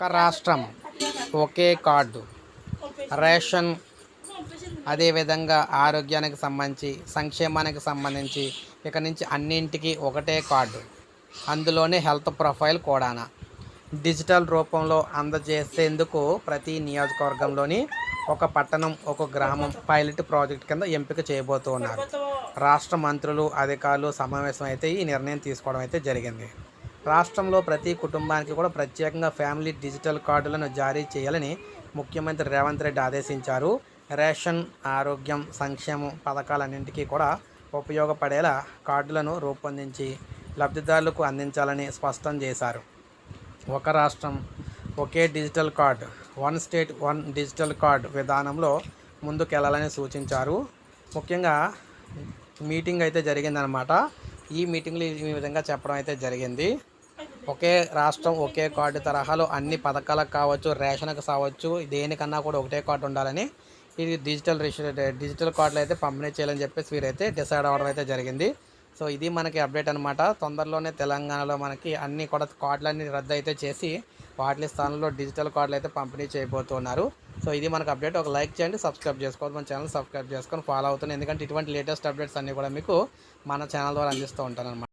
ఒక రాష్ట్రం ఒకే card. Ration అదేవిధంగా ఆరోగ్యానికి సంబంధించి సంక్షేమానికి సంబంధించి ఇక నుంచి అన్నింటికి ఒకటే కార్డు. అందులోనే హెల్త్ ప్రొఫైల్ కూడానా. డిజిటల్ రూపంలో అందజేసేందుకు ప్రతి నియోజకవర్గంలోని ఒక పట్టణం ఒక గ్రామం పైలట్ ప్రాజెక్ట్ కింద ఎంపిక చేయబోతున్నారు. రాష్ట్ర మంత్రులు అధికారులు సమావేశం అయితే ఈ నిర్ణయం తీసుకోవడం అయితే జరిగింది. రాష్ట్రంలో ప్రతి కుటుంబానికి కూడా ప్రత్యేకంగా ఫ్యామిలీ డిజిటల్ కార్డులను జారీ చేయాలని ముఖ్యమంత్రి రేవంత్ రెడ్డి ఆదేశించారు. రేషన్ ఆరోగ్యం సంక్షేమం పథకాలన్నింటికీ కూడా ఉపయోగపడేలా కార్డులను రూపొందించి లబ్ధిదారులకు అందించాలని స్పష్టం చేశారు. ఒక రాష్ట్రం ఒకే digital card one state one digital card విధానంలో ముందుకెళ్ళాలని సూచించారు. ముఖ్యంగా మీటింగ్ అయితే జరిగిందనమాట. ఈ మీటింగ్లో ఈ విధంగా చెప్పడం అయితే జరిగింది. ఒకే రాష్ట్రం ఒకే కార్డు తరహాలో అన్ని పథకాలకు కావచ్చు రేషన్కి కావచ్చు దేనికన్నా కూడా ఒకటే కార్డు ఉండాలని ఇది డిజిటల్ డిజిటల్ కార్డులు అయితే పంపిణీ చేయాలని చెప్పేసి వీరైతే డిసైడ్ అవ్వడం అయితే జరిగింది. సో ఇది మనకి అప్డేట్ అనమాట తొందరలోనే తెలంగాణలో మనకి అన్ని కూడా కార్డులన్నీ రద్దు అయితే చేసి వాటి స్థానంలో డిజిటల్ కార్డులు అయితే పంపిణీ చేయబోతున్నారు. సో ఇది మనకు అప్డేట్ ఒక లైక్ చేయండి సబ్స్క్రైబ్ చేసుకోవద్దు మన ఛానల్ సబ్స్క్రైబ్ చేసుకొని ఫాలో అవుతుంది. ఎందుకంటే ఇటువంటి లేటెస్ట్ అప్డేట్స్ అన్నీ కూడా మీకు మన ఛానల్ ద్వారా అందిస్తూ ఉంటాను